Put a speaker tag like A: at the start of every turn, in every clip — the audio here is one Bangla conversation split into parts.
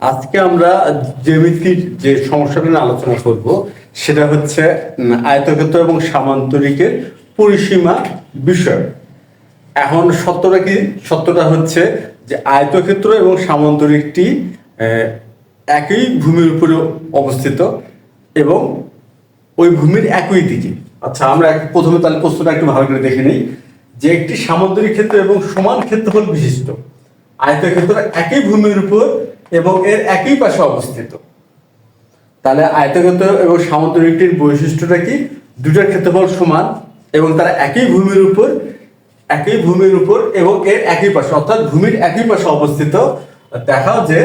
A: আজকে আমরা জ্যামিতির যে সমস্যাটা নিয়ে আলোচনা করব, সেটা হচ্ছে আয়তক্ষেত্র এবং সামান্তরিকের পরিসীমা বিষয়। এখন সত্যটা কি? সত্যটা হচ্ছে যে আয়তক্ষেত্র এবং সামান্তরিকটি একই ভূমির উপরে অবস্থিত এবং ওই ভূমির একই দিকে। আচ্ছা আমরা প্রথমে তাহলে প্রশ্নটা একটু ভালো করে দেখে নিই। যে একটি সামান্তরিক ক্ষেত্র এবং সমান ক্ষেত্রফল বিশিষ্ট। আয়তক্ষেত্র একই ভূমির উপর এবং এর একই পাশে অবস্থিত। তাহলে আয়তক্ষেত্র এবং সামান্তরিকটির বৈশিষ্ট্যটা কি? দুটার ক্ষেত্রফল সমান এবং তারা একই ভূমির উপর, একই ভূমির উপর এবং এর একই পাশে, অর্থাৎ ভূমির একই পাশে অবস্থিত। দেখাও যে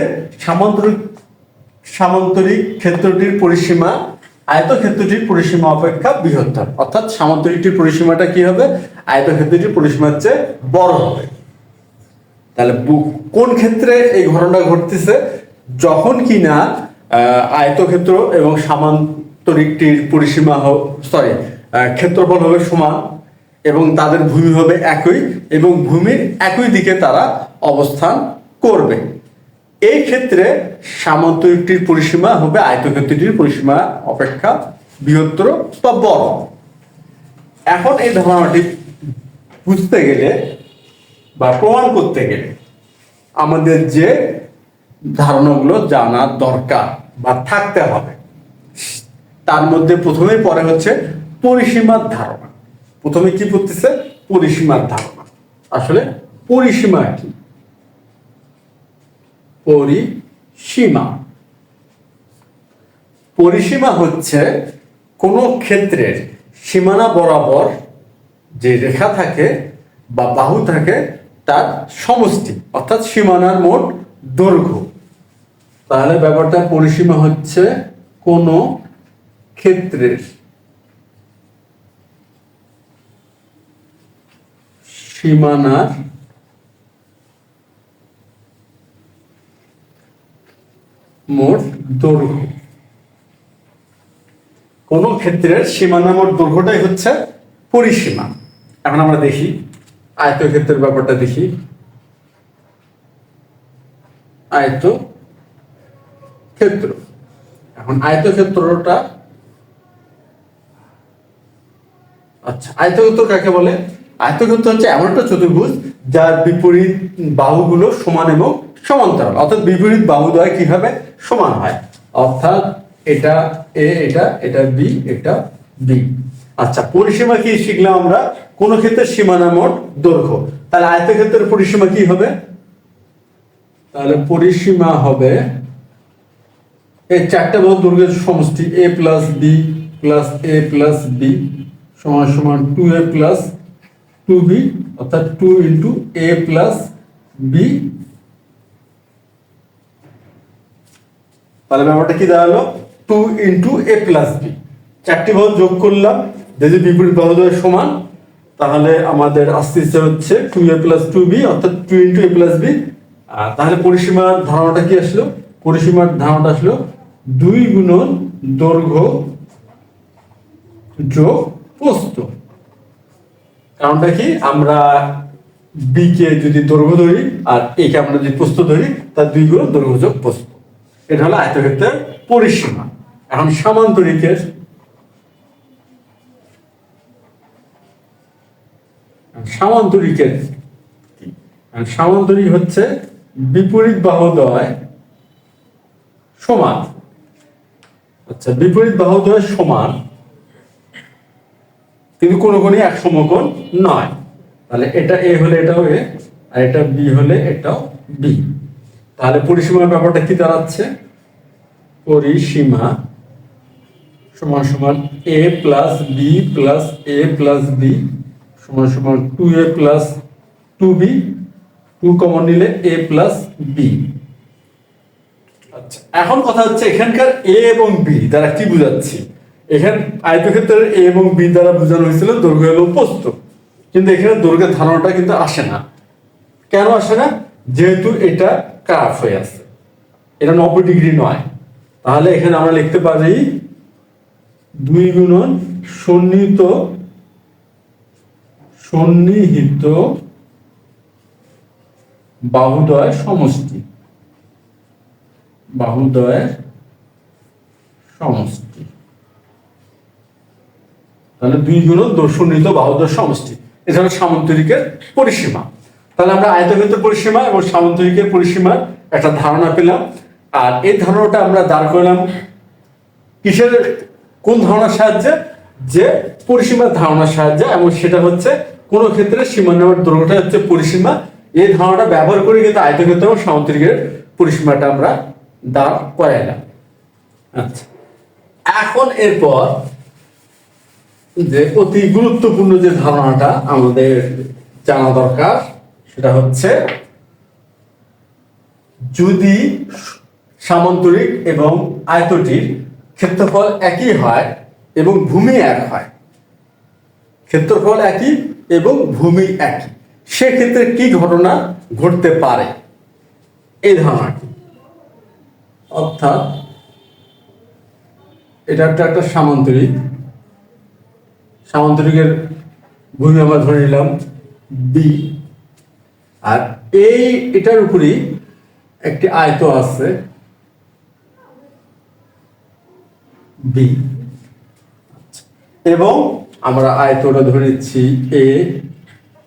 A: সামান্তরিক সামান্তরিক ক্ষেত্রটির পরিসীমা, আয়তক্ষেত্রটির পরিসীমা অপেক্ষা বৃহত্তর। অর্থাৎ সামান্তরিকটির পরিসীমাটা কি হবে? আয়তক্ষেত্রটির পরিসীমার চেয়ে বড় হবে। তাহলে কোন ক্ষেত্রে এই ঘটনা ঘটতেছে? যখন কিনা আয়তক্ষেত্র এবং সামান্তরিকটির পরিসীমা হোক সরি ক্ষেত্রফল হবে সমান এবং তাদের ভূমি হবে একই এবং ভূমির একই দিকে তারা অবস্থান করবে। এই ক্ষেত্রে সামান্তরিকটির পরিসীমা হবে আয়তক্ষেত্রটির পরিসীমা অপেক্ষা বৃহত্তর বা বড়। এখন এই ধারণাটি বুঝতে গেলে বা প্রমাণ করতে গেলে আমাদের যে ধারণাগুলো জানা দরকার বা থাকতে হবে, তার মধ্যে প্রথমেই পরে হচ্ছে পরিসীমার ধারণা। প্রথমে কি পড়তেছে? পরিসীমার ধারণা। আসলে পরিসীমা কি? পরিসীমা। পরিসীমা হচ্ছে কোনো ক্ষেত্রের সীমানা বরাবর যে রেখা থাকে বা বাহু থাকে তার সমষ্টি, অর্থাৎ সীমানার মোট দৈর্ঘ্য। তাহলে ব্যাপারটা পরিসীমা হচ্ছে কোনো ক্ষেত্রের সীমানার মোট দৈর্ঘ্য। কোন ক্ষেত্রের সীমানা মোট দৈর্ঘ্যটাই হচ্ছে পরিসীমা। এখন আমরা দেখি আয়তক্ষেত্রের ব্যাপারটা দেখি। আয়ত ক্ষেত্র এখন আয়তক্ষেত্রটা আচ্ছা আয়তক্ষেত্র কাকে বলে? আয়তক্ষেত্র হচ্ছে এমন একটা চতুর্ভুজ যার বিপরীত বাহুগুলো সমান এবং সমান্তরাল। অর্থাৎ বিপরীত বাহুদ্বয় কি হবে সমান হয়? অর্থাৎ এটা এ, এটা এটা বি এটা বি। আচ্ছা পরিসীমা কি শিখলাম আমরা? কোন ক্ষেত্রে সীমানা মোট দৈর্ঘ্য। তাহলে আয়তক্ষেত্রের পরিসীমা কি হবে? তাহলে পরিসীমা হবে এই চারটে বহু দৈর্ঘ্যের সমষ্টি A plus B plus A plus B সমান সমান two A plus two B অর্থাৎ two into A plus B তাহলে ব্যাপারটা কি দাঁড়াল? Two into A plus B চারটি বাহু যোগ করলাম যদি বিপরীত বাহুদ্বয় সমান, তাহলে আমাদের আসতেছে হচ্ছে two A plus two B অর্থাৎ two into A plus B তাহলে পরিসীমার ধারণাটা কি আসলো? পরিসীমার ধারণাটা আসলো দুই গুণন দৈর্ঘ্য যোগ প্রস্থ। কারণটা কি? আমরা বি কে যদি দৈর্ঘ্য ধরি আর এ কে আমরা যদি প্রস্থ ধরি তার দুই গুণ দৈর্ঘ্য যোগ প্রস্থ। এটা হলো আয়তক্ষেত্রের পরিসীমা। এখন সামান্তরিকের সামান্তরিকের। কি? সামান্তরিক হচ্ছে বিপরীত বাহুদ্বয় সমান। আচ্ছা বিপরীত বাহুদ্বয় সমান কিন্তু কোনো কোনই এক সমকোণ নয়। তাহলে এটা এ হলে এটাও এ, আর এটা বি হলে এটাও বি। তাহলে পরিসীমার ব্যাপারটা কি দাঁড়াচ্ছে? পরিসীমা সমান সমান A plus B plus A plus B সমান সমান two A plus two B two common নিলে এ প্লাস বি এখন কথা হচ্ছে এখানকার এ এবং বি দ্বারা কি বুঝাচ্ছি? এখানে আয়তক্ষেত্রের এ এবং বি দ্বারা বোঝানো হয়েছিল দৈর্ঘ্য হলো প্রস্থ। কিন্তু এখানে দৈর্ঘ্যের ধারণাটা কিন্তু আসে না। কেন আসে না? যেহেতু এটা কার্ভ হয়ে আছে। এটা নব্বই ডিগ্রি নয়। তাহলে এখানে আমরা লিখতে পারি দুই গুণন সন্নিহিত সন্নিহিত বাহুদয় সমষ্টি। বাহুদ্বয়ের সমষ্টি। তাহলে দুই গুণ দর্শনিত বাহুদ্বয় সমষ্টি। এছাড়া সামন্তরিকের পরিসীমা। তাহলে আমরা আয়তক্ষেত্র পরিসীমা এবং সামন্তরিকের পরিসীমার একটা ধারণা পেলাম। আর এই ধারণাটা আমরা দাঁড় করলাম কিসের কোন ধারণার সাহায্যে? যে পরিসীমার ধারণার সাহায্যে এবং সেটা হচ্ছে কোন ক্ষেত্রে সীমা নেওয়ার দৈর্ঘ্যটা হচ্ছে পরিসীমা। এই ধারণাটা ব্যবহার করে কিন্তু আয়তক্ষেত্র এবং সামুদ্রিকের পরিসীমাটা আমরা দাঁড় করাইলাম আচ্ছা। এখন এরপর যে অতি গুরুত্বপূর্ণ যে ধারণাটা আমাদের জানা দরকার, সেটা হচ্ছে যদি সামান্তরিক এবং আয়তটির ক্ষেত্রফল একই হয় এবং ভূমি এক হয়, ক্ষেত্রফল একই এবং ভূমি একই। সেক্ষেত্রে কি ঘটনা ঘটতে পারে? এই ধারণাটি। অর্থাৎ এটা একটা একটা সামান্তরিক। সামান্তরিকের ভূমি আমরা ধরে নিলাম বি আর এই এটার উপরই একটি আয়ত আছে বি এবং আমরা আয়তটা ধরে নিচ্ছি এ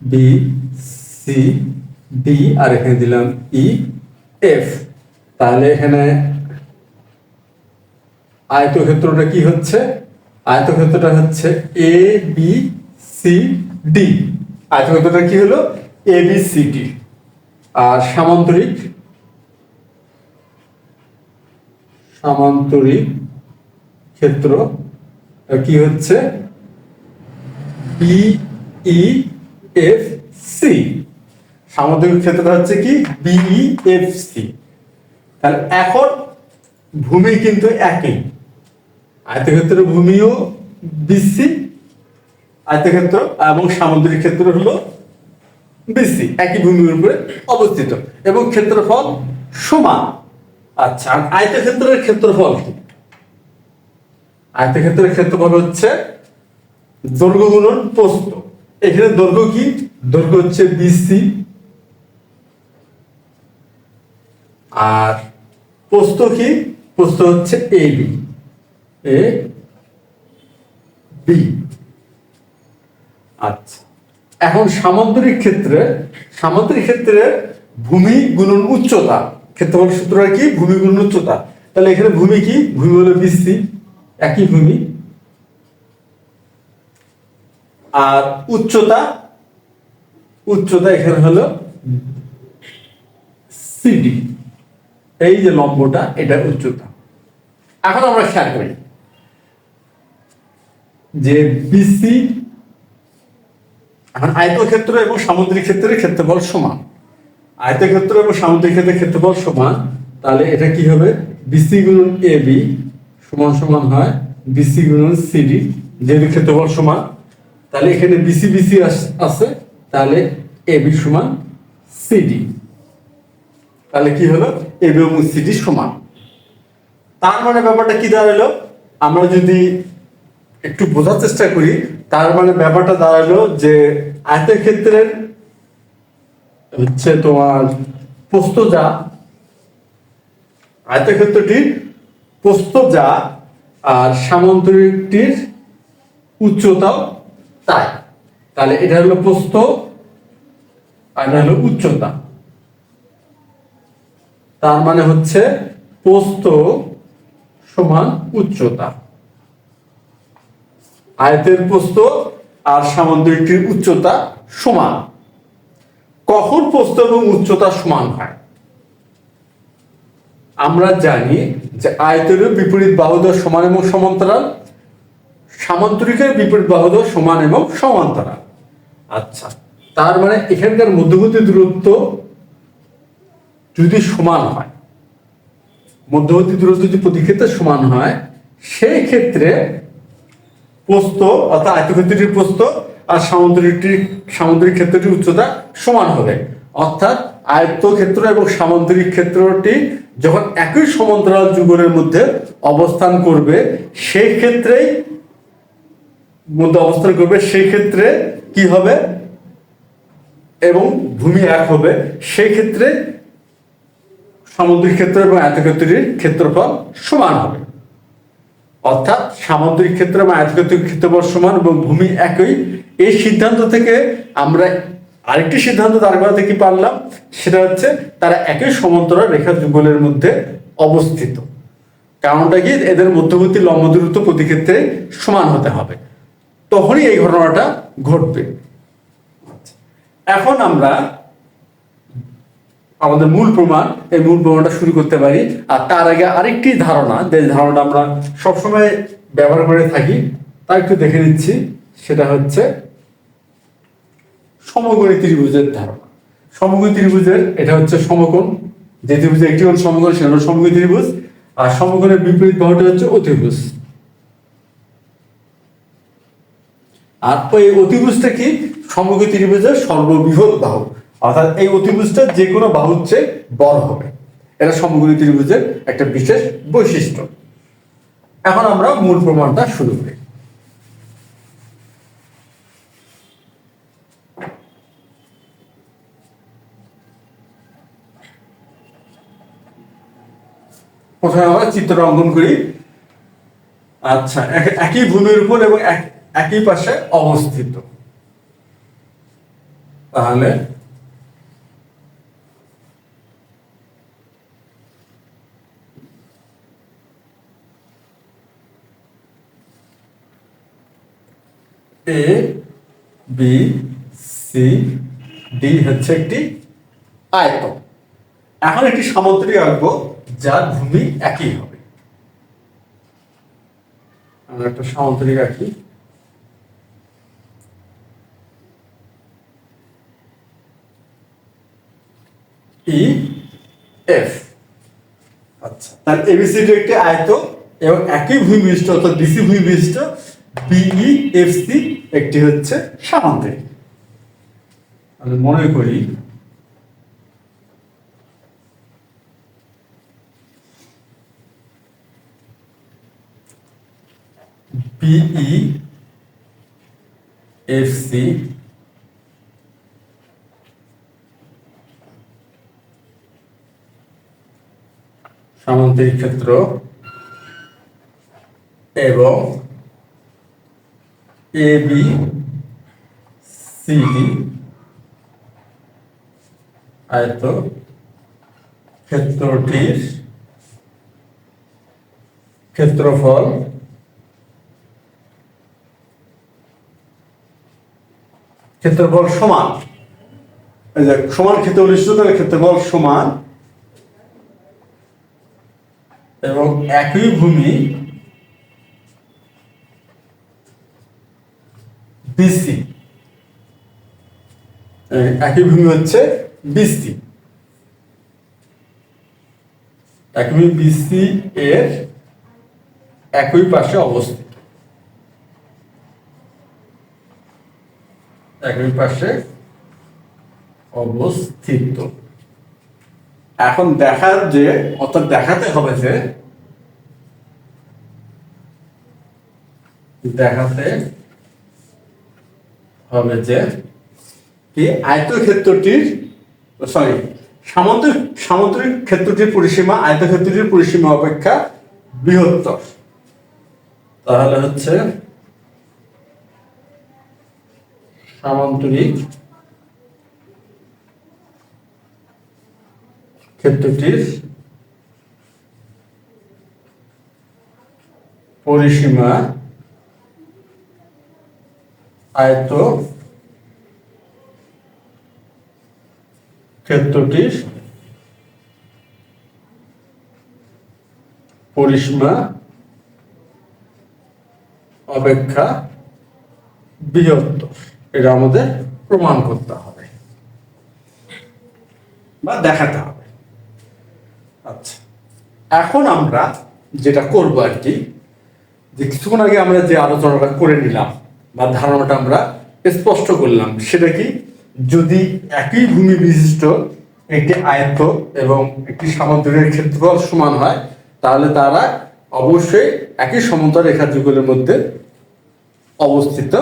A: বি সি ডি আর এখানে দিলাম ই এফ তাহলে এখানে আয়তক্ষেত্রটা কি হচ্ছে? আয়তক্ষেত্রটা হচ্ছে এ বি সি ডি আয়তক্ষেত্রটা কি হলো? এ বি সি ডি আর সামান্তরিক? সামান্তরিক ক্ষেত্র কি হচ্ছে? বি ই এফ সি সামান্তরিক ক্ষেত্রটা হচ্ছে কি? বিই এফ সি তাহলে এখন ভূমি কিন্তু একই। আয়তক্ষেত্রের ভূমিও বিসি আয়তক্ষেত্র এবং সামুদ্রিক ক্ষেত্র হলো বিসি একই ভূমির উপরে অবস্থিত। এবং ক্ষেত্রফল সমান। আচ্ছা আয়তক্ষেত্রের ক্ষেত্রফল কি? আয়তক্ষেত্রের ক্ষেত্রফল হচ্ছে দৈর্ঘ্য গুণন প্রস্থ। এখানে দৈর্ঘ্য কি? দৈর্ঘ্য হচ্ছে বিসি আর প্রস্থ কি? প্রস্থ হচ্ছে এ বি এ বি আচ্ছা। এখন সামান্তরিক ক্ষেত্রে সামান্তরিক ক্ষেত্রে ভূমি গুণন উচ্চতা। ক্ষেত্রফল সূত্রটা কি? ভূমি গুণন উচ্চতা। তাহলে এখানে ভূমি কি? ভূমি হলো বিসি একই ভূমি। আর উচ্চতা উচ্চতা এখানে হলো সিডি এই যে লম্বটা এটা উচ্চতা। এখন আমরা খেয়াল করি যে বিসি এখন আয়তক্ষেত্র এবং সামুদ্রিক ক্ষেত্রের ক্ষেত্রফল সমান। আয়তক্ষেত্র এবং সামুদ্রিক ক্ষেত্রের ক্ষেত্রফল সমান, তাহলে এটা কি হবে? বিসি গুণন এ বি সমান সমান হয় বিসি গুণন সিডি যেহেতু ক্ষেত্রফল সমান। তাহলে এখানে বিসি বিসি আছে, তাহলে এ বি সমান সিডি তাহলে কি হলো? এ বি এবং সিডি সমান। তার মানে ব্যাপারটা কি দাঁড়াল? আমরা যদি একটু বোঝার চেষ্টা করি, তার মানে ব্যাপারটা দাঁড়াল যে আয়তক্ষেত্রের হচ্ছে তোমার প্রস্থ যা আয়তক্ষেত্রটির প্রস্থ যা আর সামান্তরিকটির উচ্চতাও তাই। তাহলে এটা হলো প্রস্থ আর এটা হলো উচ্চতা। তার মানে হচ্ছে প্রস্থ সমান উচ্চতা। আয়তের প্রস্থ আর সামুদ্রিকটির উচ্চতা সমান। কখন প্রস্থ এবং উচ্চতা সমান হয়? আমরা জানি যে আয়তের বিপরীত বাহুদর সমান এবং সমান্তরাল সামান্তরিকের বিপরীত বাহুদর সমান এবং সমান্তরাল। আচ্ছা। তার মানে এখানকার মধ্যবর্তী দূরত্ব যদি সমান হয় মধ্যবর্তী দূরত্ব যদি প্রতি ক্ষেত্রে সমান হয় সেই ক্ষেত্রে প্রস্থ অর্থাৎ আয়তক্ষেত্রটির প্রস্থ আর সামুদ্রিকটির সামুদ্রিক ক্ষেত্রটির উচ্চতা সমান হবে। অর্থাৎ আয়তক্ষেত্র এবং সামুদ্রিক ক্ষেত্রটি যখন একই সমান্তরাল যুগলের মধ্যে অবস্থান করবে সেই ক্ষেত্রেই মধ্যে অবস্থান করবে সেই ক্ষেত্রে কি হবে? এবং ভূমি এক হবে। সেই ক্ষেত্রে সামুদ্রিক ক্ষেত্র এবং আয়তক্ষেত্রটির ক্ষেত্রফল সমান হবে। অর্থাৎ সামুদ্রিক ক্ষেত্র এবং আয়তক্ষেত্রের ক্ষেত্রফল সমান এবং ভূমি একই। এই সিদ্ধান্ত থেকে আমরা আরেকটি সিদ্ধান্ত দাঁড় করাতে কি পারলাম? সেটা হচ্ছে তারা একই সমান্তরাল রেখা যুগলের মধ্যে অবস্থিত। কারণটা কি? এদের মধ্যবর্তী লম্ব দূরত্ব প্রতি ক্ষেত্রে সমান হতে হবে। তখনই এই ঘটনাটা ঘটবে। এখন আমরা আমাদের মূল প্রমাণ, এই মূল প্রমাণটা শুরু করতে পারি। আর তার আগে আরেকটি ধারণা, যে ধারণাটা আমরা সবসময় ব্যবহার করে থাকি, তা একটু দেখে নিচ্ছি। সেটা হচ্ছে সমকোণী ত্রিভুজের ধারণা। সমকোণী ত্রিভুজের, এটা হচ্ছে সমকোণ। যে ত্রিভুজের একটি কোণ সমকোণ, সেটা হল সমকোণী ত্রিভুজ। আর সমকোণের বিপরীত বাহুটা হচ্ছে অতিভুজ। আর এই অতিভুজটা কি? সমগ্র ত্রিভুজের সর্ববৃহৎ বাহু। অর্থাৎ এই অতিভুজটা যে কোনো বাহুর চেয়ে বড় হবে। এটা সমগ্র ত্রিভুজের একটা বিশেষ বৈশিষ্ট্য। এখন আমরা মূল প্রমাণটা শুরু করি। প্রথমে আমরা চিত্র অঙ্কন করি। আচ্ছা এক- একই ভূমির উপর এবং একই পাশে অবস্থিত। তাহলে এ বি সি ডি হচ্ছে একটি আয়তন। এখন একটি সামুদ্রিক আঁকবো যার ভূমি একই হবে। আমরা একটা সামুদ্রিক আঁকি ই এফ আচ্ছা তাহলে এবিসিডি একটি আয়ত এবং একই ভূমি বিশিষ্ট অর্থাৎ বিসি ভূমি বিশিষ্ট বিই এফ সি একটি হচ্ছে সামান্তরিক। আমি মনে করি বিই এফ সি সামান্তরিক ক্ষেত্র এবং এ বি সিডি আয়ত ক্ষেত্রটির ক্ষেত্রফল ক্ষেত্রফল সমান। সমান ক্ষেত্রফল বিশিষ্ট তাহলে ক্ষেত্রফল সমান এবং একই ভূমি বিসি একই ভূমি হচ্ছে বিসি একই বিসি এর একই পাশে অবস্থিত। একই পাশে অবস্থিত। এখন দেখার যে, অর্থাৎ দেখাতে হবে যে, দেখাতে হবে যে, কি আয়তক্ষেত্রটির সরি সামুদ্রিক সামুদ্রিক ক্ষেত্রটির পরিসীমা, আয়তক্ষেত্রটির পরিসীমা অপেক্ষা বৃহত্তর। তাহলে হচ্ছে সামান্তরিক ক্ষেত্রটির পরিসীমা আয়ত ক্ষেত্রটির পরিসীমা অপেক্ষা বৃহত্তর। এটা আমাদের প্রমাণ করতে হবে বা দেখাতে হবে। আচ্ছা। এখন আমরা যেটা করব আর কি, যে কিছুক্ষণ আগে আমরা যে আলোচনাটা করে নিলাম বা ধারণাটা আমরা স্পষ্ট করলাম, সেটা কি যদি একই ভূমি বিশিষ্ট একটি আয়ত্ত এবং একটি সামুদ্রিক ক্ষেত্রফল সমান হয়, তাহলে তারা অবশ্যই একই সমান্তর রেখা যুগলের মধ্যে অবস্থিত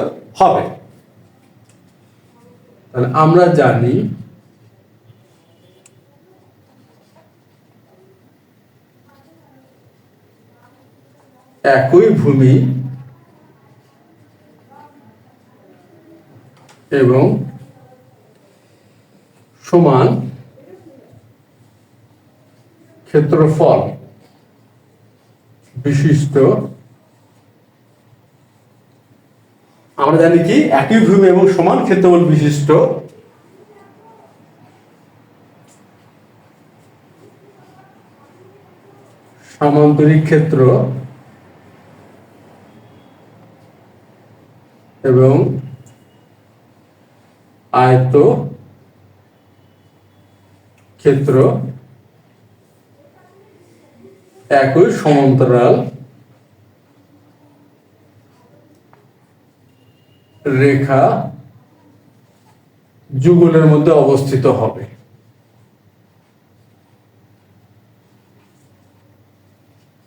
A: হবে। তাহলে আমরা জানি একই ভূমি এবং সমান ক্ষেত্রফল বিশিষ্ট। আমরা জানি কি? একই ভূমি এবং সমান ক্ষেত্রফল বিশিষ্ট। সামান্তরিক ক্ষেত্র এবং আয়ত ক্ষেত্র একই সমান্তরাল রেখা যুগলের মধ্যে অবস্থিত হবে।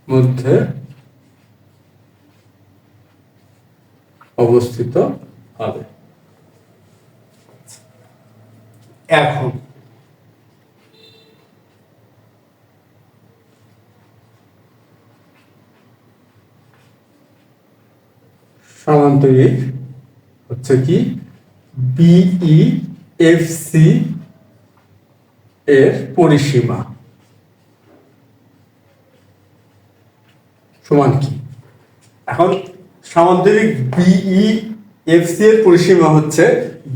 A: মধ্যে অবস্থিত হবে। এখন। সমান্তরিক হচ্ছে কি? বিই এফ সি এর পরিসীমা। সমান কি? এখন সামান্তরিক বিই এফ সি এর পরিসীমা হচ্ছে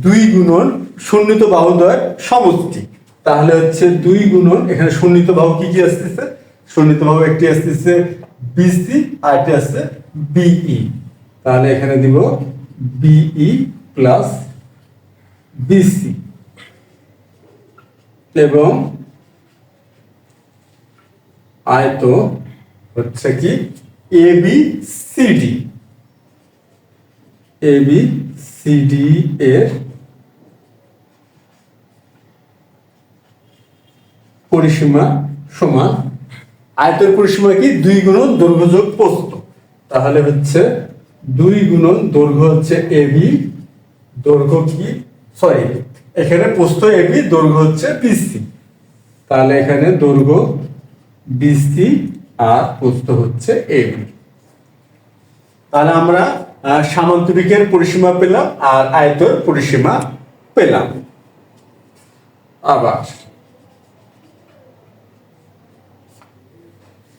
A: দুই গুণন শূন্যিত বাহুদ্বয়ের সমষ্টি। তাহলে হচ্ছে দুই গুণন, এখানে শূন্যিত বাহু কি কি আসতেছে? শূন্যিত বাহু একটি আসতেছে বিসি আর একটি আসছে বিই তাহলে এখানে দিব বিই প্লাস বিসি এবং আয়ত হচ্ছে কি A B CD A B CD এর পরিসীমা সমান আয়তের পরিসীমা কি? দুই গুণন দৈর্ঘ্য যোগ প্রস্থ। তাহলে হচ্ছে দুই গুণন দৈর্ঘ্য হচ্ছে এ বি দৈর্ঘ্য কি? সরি, এখানে প্রস্থ এ বি দৈর্ঘ্য হচ্ছে বিসি তাহলে এখানে দৈর্ঘ্য বিসি আর প্রস্থ হচ্ছে এ বি তাহলে আমরা সামান্তরিকের পরিসীমা পেলাম আর আয়তের পরিসীমা পেলাম। আবার।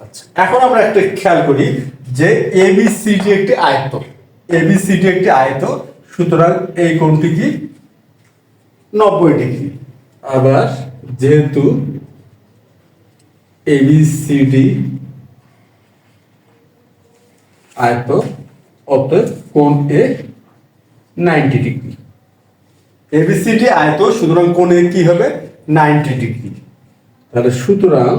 A: আচ্ছা এখন আমরা একটা খেয়াল করি যে এবিসিডি একটি আয়ত। এবিসিডি একটি আয়ত, সুতরাং এই কোণটি কি? নব্বই ডিগ্রি। আবার যেহেতু এবিসিডি আয়ত অতএব কোণ এ নাইনটি ডিগ্রি এবিসিডি আয়ত সুতরাং কোণ এ কি হবে? নাইনটি ডিগ্রি তাহলে সুতরাং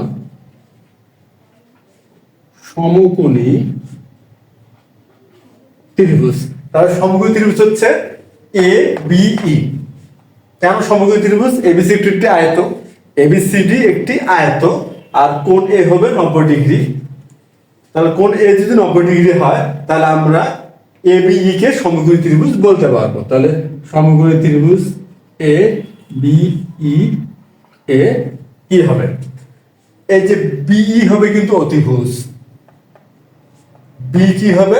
A: সমকোণী ত্রিভুজ। তাহলে সমকোণী ত্রিভুজ হচ্ছে এ বিই কেন সমকোণী ত্রিভুজ? এবিসিডি একটি আয়ত। এবিসিডি একটি আয়ত। আর কোণ এ হবে নব্বই ডিগ্রি তাহলে কোন এ যদি নব্বই ডিগ্রি হয়, তাহলে আমরা এ বিই কে সমকোণী ত্রিভুজ বলতে পারব। তাহলে সমকোণী ত্রিভুজ এ বিই এ কি হবে। এই যে বিই হবে কিন্তু অতিভুজ। বি কি হবে?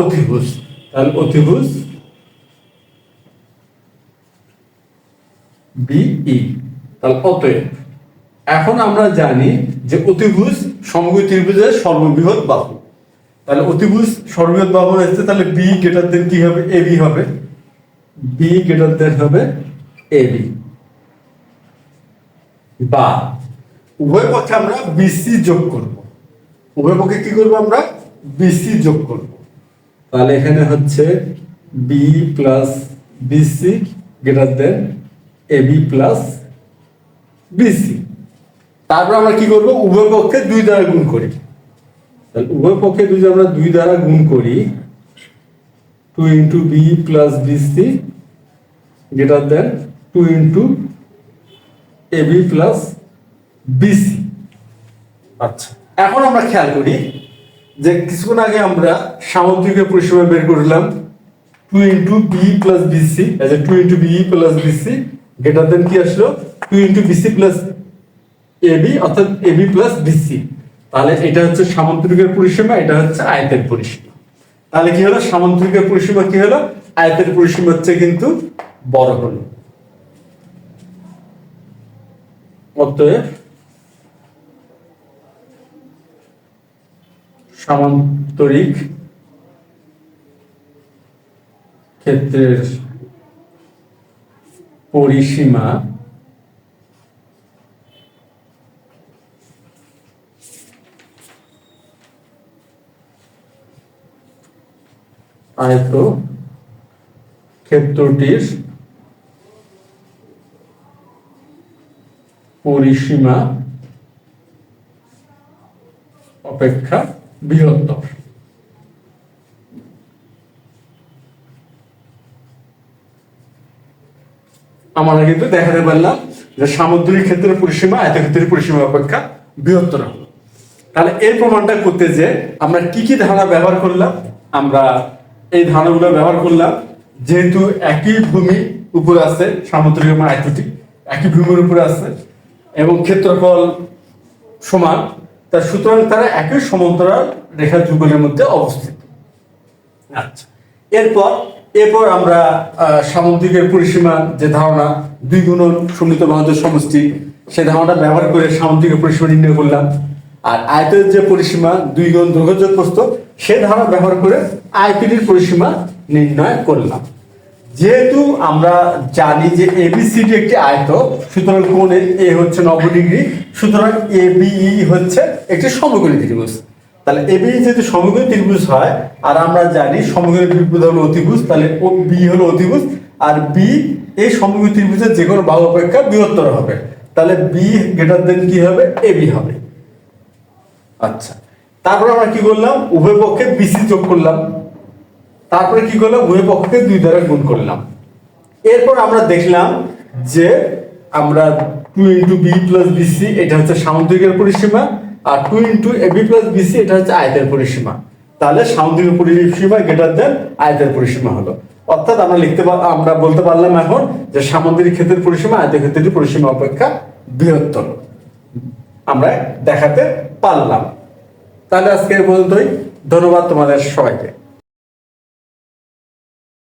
A: অতিভুজ। তাহলে অতিভুজ বিই তাহলে অতএব, এখন আমরা জানি যে অতিভুজ সমগ্র ত্রিভুজের সর্ববৃহৎ বাহু। তাহলে অতিভুজ সর্ববৃহৎ বাহু হচ্ছে তাহলে বি গ্রেটার দেন কি হবে? এ বি হবে। বি গ্রেটার দেন হবে এ বি বা উভয় পক্ষে আমরা বিসি যোগ করব। উভয় পক্ষে কি করব আমরা? বিসি যোগ করব। তাহলে এখানে হচ্ছে B plus BC greater than A B plus BC তারপর আমরা কি করব? উভয় পক্ষে দুই দ্বারা গুণ করি। তাহলে উভয় পক্ষে যদি আমরা দুই দ্বারা গুণ করি two into B plus B C greater than two into A B plus BC আচ্ছা। এখন আমরা খেয়াল করি যে কিছুক্ষণ আগে আমরা সামুদ্রিকের পরিসীমা বের করলাম। Two into B plus BC আচ্ছা two into B plus BC greater than কি আসলো? Two into BC plus AB অর্থাৎ এবি প্লাস বিসি তাহলে এটা হচ্ছে সামান্তরিকের পরিসীমা, এটা হচ্ছে আয়তের পরিসীমা। তাহলে কি হলো? সামান্তরিকের পরিসীমা কি হলো? আয়তের পরিসীমা হচ্ছে কিন্তু বড় হলো। অতএব সামান্তরিক ক্ষেত্রের পরিসীমা আয়ত ক্ষেত্রটির পরিসীমা অপেক্ষা বৃহত্তর। আমরা কিন্তু দেখাতে পারলাম যে সামুদ্রিক ক্ষেত্রের পরিসীমা আয়তক্ষেত্রের পরিসীমা অপেক্ষা বৃহত্তর হলো। তাহলে এই প্রমাণটা করতে যে আমরা কি কি ধারণা ব্যবহার করলাম, আমরা এই ধারণাগুলো ব্যবহার করলাম। যেহেতু একই ভূমি উপর আছে, সামুদ্রিক এবং আয়তটি একই ভূমির উপরে আছে এবং ক্ষেত্রফল সমান তার সুতরাং তারা একই সমান্তরাল রেখা যুগলের মধ্যে অবস্থিত। আচ্ছা এরপর এরপর আমরা সামুদ্রিকের পরিসীমা যে ধারণা দুই গুণন সুমিত বাহুদের সমষ্টি সে ধারণাটা ব্যবহার করে সামুদ্রিকের পরিসীমা নির্ণয় করলাম। আর আয়তের যে পরিসীমা, দুই গুণ দৈর্ঘ্য প্রস্থ সে ধারণা ব্যবহার করে আয়তটির পরিসীমা নির্ণয় করলাম। যেহেতু আমরা জানি যে এবিসিডি একটি আয়ত, সুতরাং কোণের এ হচ্ছে নব্বই ডিগ্রি, সুতরাং এ বিই হচ্ছে একটি সমকোণী ত্রিভুজ। তাহলে এবি যদি সমকোণী ত্রিভুজ হয়, আর আমরা জানি সমকোণী ত্রিভুজ হলো অতিভুজ, তাহলে ও বি হলো অতিভুজ, আর বি এই সমকোণী ত্রিভুজের যে কোনো বাহু অপেক্ষা বৃহত্তর হবে। তাহলে বি গ্রেটার দেন কি হবে? এ বি হবে। আচ্ছা। তারপরে আমরা কি করলাম? উভয় পক্ষে বিসি যোগ করলাম। তারপরে কি করলাম? উভয় পক্ষকে দুই দ্বারা গুণ করলাম। এরপর আমরা দেখলাম যে আমরা two into B plus BC এটা হচ্ছে সামুদ্রিকের পরিসীমা, আর two into AB plus BC এটা হচ্ছে আয়তের পরিসীমা। তাহলে সামুদ্রিক পরিসীমা গ্রেটার দেন আয়তের পরিসীমা হলো। অর্থাৎ আমরা লিখতে আমরা বলতে পারলাম এখন যে সামুদ্রিক ক্ষেত্রের পরিসীমা, আয়তের ক্ষেত্রের পরিসীমা অপেক্ষা বৃহত্তর। আমরা দেখাতে পারলাম। তাহলে আজকে বলতোই পর্যন্তই। ধন্যবাদ তোমাদের সবাইকে।